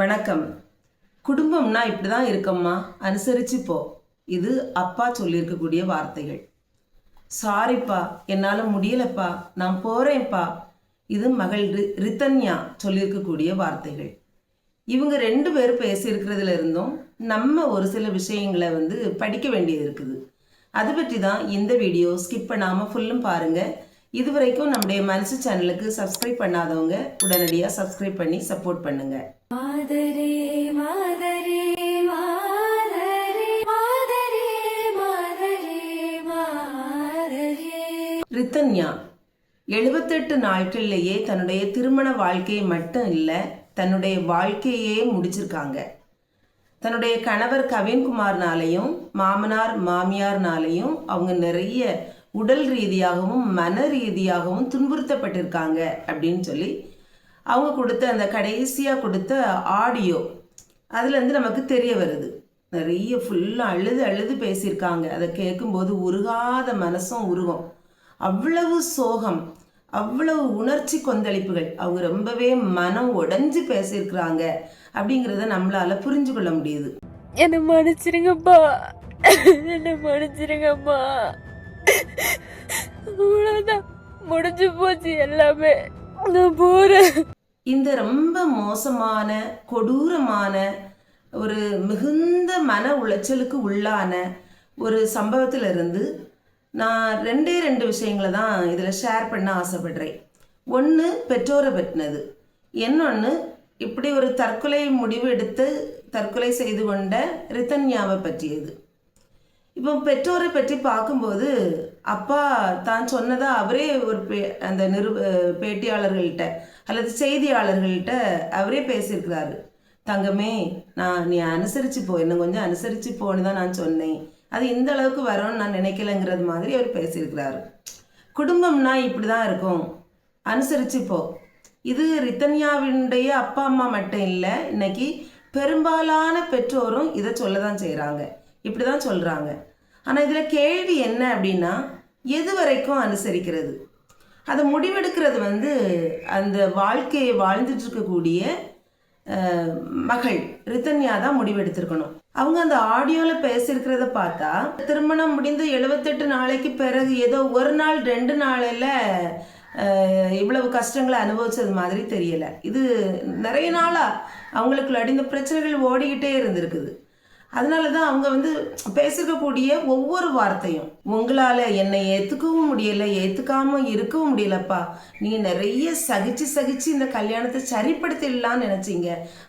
வணக்கம். குடும்பம்னா இப்படி தான் இருக்கம்மா. அனுசரிச்சு போ. இது அப்பா சொல்லியிருக்கக்கூடிய வார்த்தைகள். சாரிப்பா என்னால் முடியலப்பா. நான் போகிறேன்ப்பா இது மகள் ரி ரித்தன்யா சொல்லியிருக்கக்கூடிய வார்த்தைகள். இவங்க ரெண்டு பேரும் பேசியிருக்கிறதுல இருந்தும் நம்ம ஒரு சில விஷயங்களை வந்து படிக்க வேண்டியது இருக்குது. அது பற்றி தான் இந்த வீடியோ. ஸ்கிப் பண்ணாமல் ஃபுல்லும் பாருங்கள் இது வரைக்கும் நம்முடைய மனசு சேனலுக்கு சப்ஸ்கிரைப் பண்ணாதவங்க உடனடியாக சப்ஸ்கிரைப் பண்ணி சப்போர்ட் பண்ணுங்கள் ரித்தன்யா எழுபத்தெட்டு நாட்கள்லேயே தன்னுடைய திருமண வாழ்க்கையை மட்டும் இல்லை தன்னுடைய வாழ்க்கையே முடிச்சிருக்காங்க. தன்னுடைய கணவர் கவின்குமார்னாலையும் மாமனார் மாமியார்னாலையும் அவங்க நிறைய உடல் ரீதியாகவும் மன ரீதியாகவும் துன்புறுத்தப்பட்டிருக்காங்க அப்படின்னு சொல்லி அவங்க கொடுத்த அந்த கடைசியாக கொடுத்த ஆடியோ அதுலேருந்து நமக்கு தெரிய வருது. நிறைய ஃபுல்லாக அழுது அழுது பேசியிருக்காங்க. அதை கேட்கும்போது உருகாத மனசும் உருகும். அவ்வளவு சோகம் அவ்வளவு உணர்ச்சி கொந்தளிப்புகள். அவங்க ரொம்பவே மனம் உடைஞ்சு பேசியிருக்கிறாங்க அப்படிங்கிறத நம்மளால புரிஞ்சு கொள்ள முடியுது. என்ன மன்னிச்சிருங்கப்பா. என்ன மன்னிச்சிருங்கப்பா. அவ்வளோதான் முடிஞ்சு போச்சு எல்லாமே. நான் போறேன். இந்த ரொம்ப மோசமான கொடூரமான ஒரு மிகுந்த மன உளைச்சலுக்கு உள்ளான ஒரு சம்பவத்திலிருந்து நான் ரெண்டே ரெண்டு விஷயங்களை தான் இதில் ஷேர் பண்ண ஆசைப்படுறேன். ஒன்று பெற்றோரை பற்றினது. இன்னொன்று இப்படி ஒரு தற்கொலை முடிவு எடுத்து தற்கொலை செய்து கொண்ட ரித்தன்யாவை பற்றியது. இப்போ பெற்றோரை பற்றி பார்க்கும்போது அப்பா தான் சொன்னதாக அவரே ஒரு பே அந்த நிரு பேட்டியாளர்கள்ட்ட அல்லது செய்தியாளர்கள்ட்ட அவரே பேசியிருக்கிறாரு. தங்கமே நான் நீ அனுசரித்து போ என்ன கொஞ்சம் அனுசரித்து போன்னு தான் நான் சொன்னேன். அது இந்த அளவுக்கு வரும்னு நான் நினைக்கலங்கிறது மாதிரி அவர் பேசியிருக்கிறாரு. குடும்பம்னா இப்படி தான் இருக்கும். அனுசரித்து போ. இது ரித்தன்யாவினுடைய அப்பா அம்மா மட்டும் இல்லை இன்னைக்கு பெரும்பாலான பெற்றோரும் இதை சொல்ல தான் செய்கிறாங்க இப்படி தான் சொல்கிறாங்க ஆனால் இதில் கேள்வி என்ன அப்படின்னா எது வரைக்கும் அனுசரிக்கிறது? அதை முடிவெடுக்கிறது வந்து அந்த வாழ்க்கையை வாழ்ந்துட்டு இருக்கக்கூடிய மகள் ரித்தன்யா தான் முடிவெடுத்திருக்கணும். அவங்க அந்த ஆடியோவில் பேசியிருக்கிறத பார்த்தா திருமணம் முடிந்து எழுபத்தெட்டு நாளைக்கு பிறகு ஏதோ ஒரு நாள் ரெண்டு நாளில் இவ்வளவு கஷ்டங்களை அனுபவிச்சது மாதிரி தெரியல. இது நிறைய நாளாக அவங்களுக்குள்ள அடிந்த பிரச்சனைகள் ஓடிக்கிட்டே இருந்திருக்குது. அதனால தான் அவங்க வந்து பேசிருக்கக்கூடிய ஒவ்வொரு வார்த்தையும் உங்களால் என்னை ஏற்றுக்கவும் முடியலை ஏற்றுக்காம இருக்கவும் முடியலப்பா. நீங்கள் நிறைய சகிச்சு சகிச்சு இந்த கல்யாணத்தை சரிப்படுத்திடலான்னு நினச்சிங்க.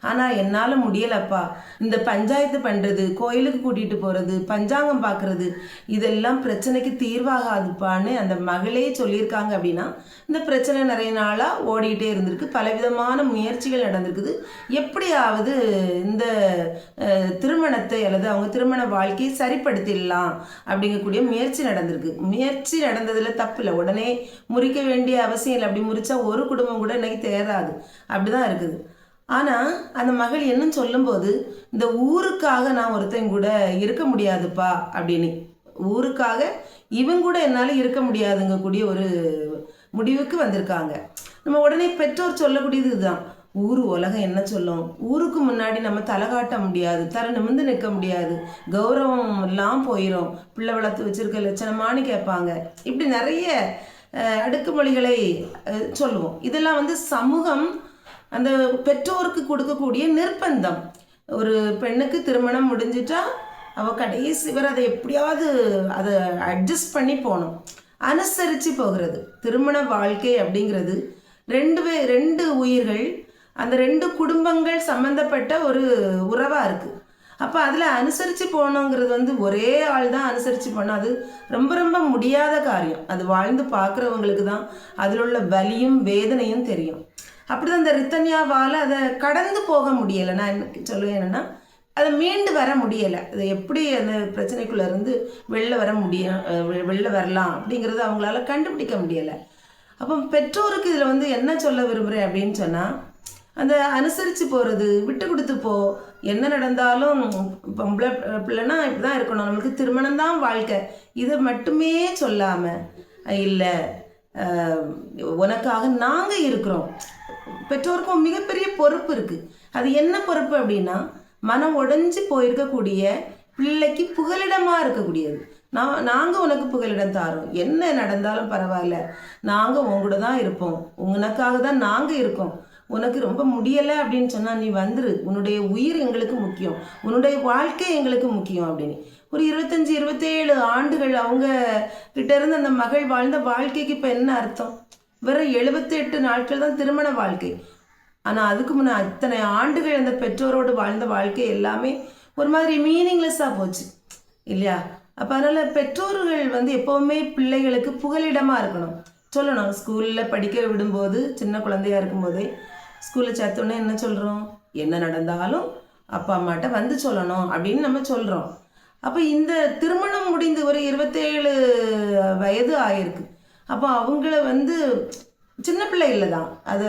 ஆனால் என்னால் முடியலப்பா. இந்த பஞ்சாயத்து பண்ணுறது கோயிலுக்கு கூட்டிகிட்டு போகிறது பஞ்சாங்கம் பார்க்குறது இதெல்லாம் பிரச்சனைக்கு தீர்வாகாதுப்பான்னு அந்த மகளே சொல்லியிருக்காங்க அப்படின்னா இந்த பிரச்சனை நிறைய நாளாக ஓடிக்கிட்டே இருந்திருக்கு. பலவிதமான முயற்சிகள் நடந்திருக்குது. எப்படியாவது இந்த திருமணத்தை திருமணத்தை அல்லது அவங்க திருமண வாழ்க்கையை சரிப்படுத்திடலாம் அப்படிங்கக்கூடிய முயற்சி நடந்திருக்கு. முயற்சி நடந்ததில் தப்பு இல்லை. உடனே முறிக்க வேண்டிய அவசியம் இல்லை. அப்படி முறிச்சா ஒரு குடும்பம் கூட இன்னைக்கு தேராது. அப்படிதான் இருக்குது. ஆனால் அந்த மகள் என்ன சொல்லும்போது இந்த ஊருக்காக நான் ஒருத்தன் கூட இருக்க முடியாதுப்பா அப்படின்னு. ஊருக்காக இவங்க கூட என்னால் இருக்க முடியாதுங்க கூடிய ஒரு முடிவுக்கு வந்திருக்காங்க. நம்ம உடனே பெற்றோர் சொல்லக்கூடியது இதுதான். ஊர் உலகம் என்ன சொல்லும்? ஊருக்கு முன்னாடி நம்ம தலை காட்ட முடியாது தலை நிமிர்ந்து நிற்க முடியாது. கௌரவம் எல்லாம் போயிடும் பிள்ளை வளர்த்து வச்சிருக்க லட்சணமானு கேட்பாங்க. இப்படி நிறைய அடுக்குமொழிகளை சொல்லுவோம். இதெல்லாம் வந்து சமூகம் அந்த பெற்றோருக்கு கொடுக்கக்கூடிய நிர்பந்தம். ஒரு பெண்ணுக்கு திருமணம் முடிஞ்சிட்டா அவள் கடைசி வரை அதை எப்படியாவது அதை அட்ஜஸ்ட் பண்ணி போகணும். அனுசரித்து போகிறது. திருமண வாழ்க்கை அப்படிங்கிறது ரெண்டு பே ரெண்டு உயிர்கள் அந்த ரெண்டு குடும்பங்கள் சம்மந்தப்பட்ட ஒரு உறவாக இருக்குது அப்போ அதில் அனுசரித்து போகணுங்கிறது வந்து ஒரே ஆள் தான் அனுசரித்து போகணும் அது ரொம்ப ரொம்ப முடியாத காரியம். அது வாழ்ந்து பார்க்குறவங்களுக்கு தான் அதில் உள்ள வலியும் வேதனையும் தெரியும். அப்படி தான் அந்த ரித்தன்யாவால் அதை கடந்து போக முடியலை. நான் சொல்லுவேன் என்னென்னா அதை மீண்டு வர முடியலை. அதை எப்படி அந்த பிரச்சனைக்குள்ளே இருந்து வெளில வர முடியும் வெ- வெளில வரலாம் அப்படிங்கிறது அவங்களால கண்டுபிடிக்க முடியலை. அப்போ பெற்றோருக்கு இதில் வந்து என்ன சொல்ல விரும்புகிறேன் அப்படின்னு சொன்னால் அந்த அனுசரித்து போகிறது விட்டு கொடுத்து போ. என்ன நடந்தாலும் பொம்பளை பிள்ளைனா இப்படி தான் இருக்கணும். நம்மளுக்கு திருமணம் தான் வாழ்க்கை. இதை மட்டுமே சொல்லாமல் இல்லை உனக்காக நாங்கள் இருக்கிறோம். பெற்றோருக்கும் மிகப்பெரிய பொறுப்பு இருக்குது அது என்ன பொறுப்பு அப்படின்னா மனம் உடஞ்சி போயிருக்கக்கூடிய பிள்ளைக்கு புகலிடமாக இருக்கக்கூடியது. நான் நாங்கள் உனக்கு புகலிடம் தாரோம். என்ன நடந்தாலும் பரவாயில்ல. நாங்கள் உங்கூட தான் இருப்போம். உனக்காக தான் நாங்கள் இருக்கோம். உனக்கு ரொம்ப முடியலை அப்படின்னு சொன்னால் நீ வந்துரு. உன்னுடைய உயிர் எங்களுக்கு முக்கியம். உன்னுடைய வாழ்க்கை எங்களுக்கு முக்கியம் அப்படின்னு. ஒரு இருபத்தஞ்சி இருபத்தேழு ஆண்டுகள் அவங்க கிட்ட இருந்து அந்த மகள் வாழ்ந்த வாழ்க்கைக்கு இப்போ என்ன அர்த்தம்? வெறும் எழுபத்தெட்டு நாட்கள் தான் திருமண வாழ்க்கை. ஆனால் அதுக்கு முன்னே அத்தனை ஆண்டுகள் அந்த பெற்றோரோடு வாழ்ந்த வாழ்க்கை எல்லாமே ஒரு மாதிரி மீனிங்லெஸ்ஸாக போச்சு. இல்லையா? அப்போ அதனால் பெற்றோர்கள் வந்து எப்போவுமே பிள்ளைகளுக்கு புகலிடமாக இருக்கணும். சொல்லணும். ஸ்கூலில் படிக்க விடும்போது சின்ன குழந்தையா இருக்கும்போதே ஸ்கூலில் சேர்த்தோன்னே என்ன சொல்கிறோம் என்ன நடந்தாலும் அப்பா அம்மாட்ட வந்து சொல்லணும் அப்படின்னு நம்ம சொல்கிறோம் அப்போ இந்த திருமணம் முடிந்து ஒரு இருபத்தேழு வயது ஆயிருக்கு. அப்போ அவங்கள வந்து சின்ன பிள்ளைகள தான். அதை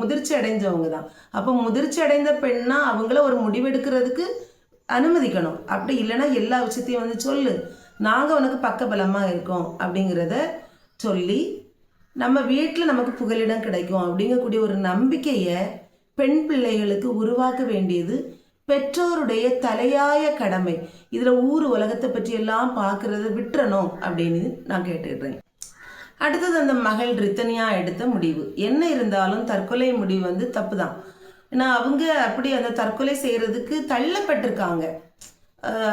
முதிர்ச்சி அடைஞ்சவங்க தான். அப்போ முதிர்ச்சி அடைந்த பெண்ணா அவங்கள ஒரு முடிவெடுக்கிறதுக்கு அனுமதிக்கணும். அப்படி இல்லைன்னா எல்லா விஷயத்தையும் வந்து சொல்லு. நாங்கள் உனக்கு பக்கபலமாக இருக்கோம் அப்படிங்கிறத சொல்லி நம்ம வீட்டில் நமக்கு புகலிடம் கிடைக்கும் அப்படிங்கக்கூடிய ஒரு நம்பிக்கையை பெண் பிள்ளைகளுக்கு உருவாக்க வேண்டியது பெற்றோருடைய தலையாய கடமை. இதில் ஊர் உலகத்தை பற்றியெல்லாம் பார்க்கறத விட்டுறணும் அப்படின்னு நான் கேட்டுடுறேன் அடுத்தது அந்த மகள் ரித்தனியா எடுத்த முடிவு. என்ன இருந்தாலும் தற்கொலை முடிவு வந்து தப்பு தான் ஏன்னா அவங்க அப்படி அந்த தற்கொலை செய்கிறதுக்கு தள்ளப்பட்டிருக்காங்க.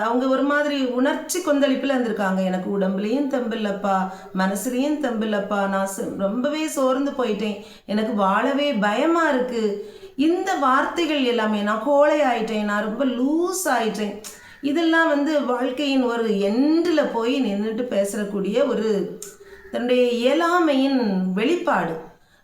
அவங்க ஒரு மாதிரி உணர்ச்சி கொந்தளிப்பில் இருந்திருக்காங்க. எனக்கு உடம்புலையும் தெம்பில்லப்பா மனசுலையும் தெம்பில்லப்பா நான் ரொம்பவே சோர்ந்து போயிட்டேன். எனக்கு வாழவே பயமாக இருக்குது இந்த வார்த்தைகள் எல்லாமே நான் கோழை ஆயிட்டேன். நான் ரொம்ப லூஸ் ஆயிட்டேன். இதெல்லாம் வந்து வாழ்க்கையின் ஒரு எண்டில் போய் நின்றுட்டு பேசக்கூடிய ஒரு தன்னுடைய இயலாமையின் வெளிப்பாடு.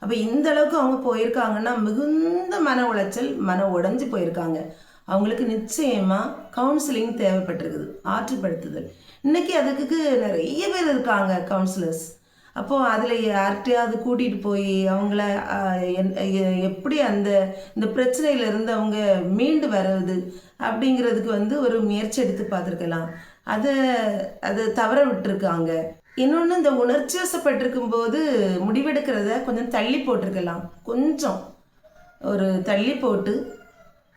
அப்போ இந்த அளவுக்கு அவங்க போயிருக்காங்கன்னா மிகுந்த மன உளைச்சல் மன உடைஞ்சு போயிருக்காங்க. அவங்களுக்கு நிச்சயமாக கவுன்சிலிங் தேவைப்பட்டிருக்குது ஆற்றுப்படுத்துதல். இன்றைக்கி அதுக்கு நிறைய பேர் இருக்காங்க கவுன்சிலர்ஸ் அப்போது அதில் யார்கிட்டையாவது கூட்டிகிட்டு போய் அவங்கள என்- எப்படி அந்த இந்த பிரச்சனையிலேருந்து அவங்க மீண்டு வர்றது அப்படிங்கிறதுக்கு வந்து ஒரு முயற்சி எடுத்து பார்த்துருக்கலாம். அதை அதை தவற விட்டுருக்காங்க. இன்னொன்று இந்த உணர்ச்சி வசப்பட்டிருக்கும் போது முடிவெடுக்கிறத கொஞ்சம் தள்ளி போட்டிருக்கலாம். கொஞ்சம். ஒரு தள்ளி போட்டு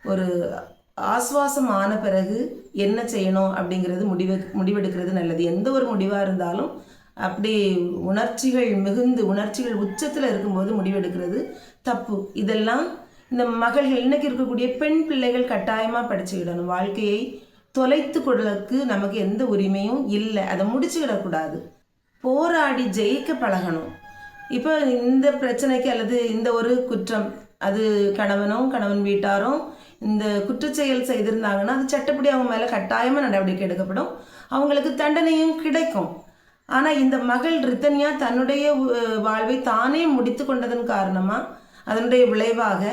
ஒரு ஆஸ்வாசம் ஆன பிறகு என்ன செய்யணும் அப்படிங்கிறது முடிவு முடிவெடுக்கிறது நல்லது. எந்த ஒரு முடிவாக இருந்தாலும் அப்படி உணர்ச்சிகள் மிகுந்து உணர்ச்சிகள் உச்சத்தில் இருக்கும்போது முடிவெடுக்கிறது தப்பு. இதெல்லாம் இந்த மகள்கள் இன்னைக்கு இருக்கக்கூடிய பெண் பிள்ளைகள் கட்டாயமாக படிச்சுக்கிடணும். வாழ்க்கையை தொலைத்து கொள்வதற்கு நமக்கு எந்த உரிமையும் இல்லை. அதை முடிச்சுக்கிடக்கூடாது. போராடி ஜெயிக்க பழகணும். இப்போ இந்த பிரச்சனைக்கு அல்லது இந்த ஒரு குற்றம் அது கணவனும் கணவன் வீட்டாரும் இந்த குற்றச்செயல் செய்திருந்தாங்கன்னா அது சட்டப்படி அவங்க மேலே கட்டாயமாக நடவடிக்கை எடுக்கப்படும். அவங்களுக்கு தண்டனையும் கிடைக்கும். ஆனால் இந்த மகள் ரித்தன்யா தன்னுடைய வாழ்வை தானே முடித்து கொண்டதன் காரணமாக அதனுடைய விளைவாக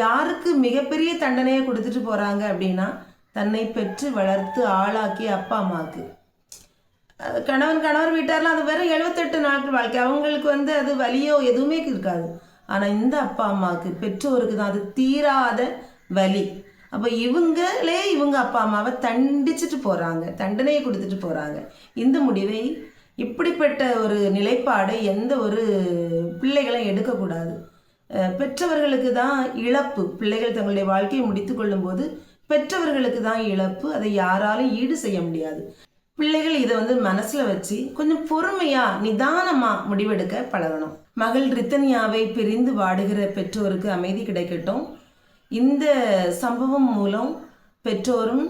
யாருக்கு மிகப்பெரிய தண்டனையை கொடுத்துட்டு போகிறாங்க அப்படின்னா தன்னை பெற்று வளர்த்து ஆளாக்கி அப்பா அம்மாவுக்கு. கணவன் கணவர் வீட்டாரெலாம் அது வெறும் எழுபத்தெட்டு நாட்கள் வாழ்க்கை. அவங்களுக்கு வந்து அது வலியோ எதுவுமே இருக்காது. ஆனால் இந்த அப்பா அம்மாவுக்கு பெற்றோருக்கு தான் அது தீராத வலி. அப்போ இவங்களே இவங்க அப்பா அம்மாவை தண்டிச்சிட்டு போகிறாங்க தண்டனையை கொடுத்துட்டு போகிறாங்க இந்த முடிவை இப்படிப்பட்ட ஒரு நிலைப்பாடை எந்த ஒரு பிள்ளைகளும் எடுக்கக்கூடாது. பெற்றவர்களுக்கு தான் இழப்பு. பிள்ளைகள் தங்களுடைய வாழ்க்கையை முடித்து கொள்ளும்போது பெற்றவர்களுக்கு தான் இழப்பு. அதை யாராலும் ஈடு செய்ய முடியாது. பிள்ளைகள் இதை வந்து மனசில் வச்சு கொஞ்சம் பொறுமையாக நிதானமாக முடிவெடுக்க பழகணும். மகள் ரித்தனியாவை பிரிந்து வாடுகிற பெற்றோருக்கு அமைதி கிடைக்கட்டும். இந்த சம்பவம் மூலம் பெற்றோரும்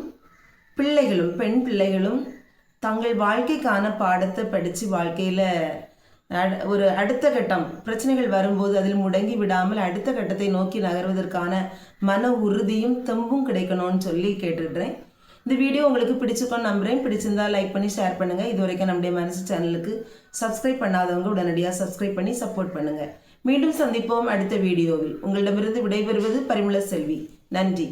பிள்ளைகளும் பெண் பிள்ளைகளும் தங்கள் வாழ்க்கைக்கான பாடத்தை படித்து வாழ்க்கையில் ஒரு அடுத்த கட்டம் பிரச்சனைகள் வரும்போது அதில் முடங்கி விடாமல் அடுத்த கட்டத்தை நோக்கி நகர்வதற்கான மன உறுதியும் தெம்பும் கிடைக்கணும்னு சொல்லி கேட்டுடுறேன் இந்த வீடியோ உங்களுக்கு பிடிச்சிருக்கோன்னு நம்புறேன். பிடிச்சிருந்தா லைக் பண்ணி ஷேர் பண்ணுங்கள் இது வரைக்கும் நம்முடைய மனசு சேனலுக்கு சப்ஸ்கிரைப் பண்ணாதவங்க உடனடியாக சப்ஸ்கிரைப் பண்ணி சப்போர்ட் பண்ணுங்கள் மீண்டும் சந்திப்போம் அடுத்த வீடியோவில். உங்களிடமிருந்து விடைபெறுவது பரிமள செல்வி. நன்றி.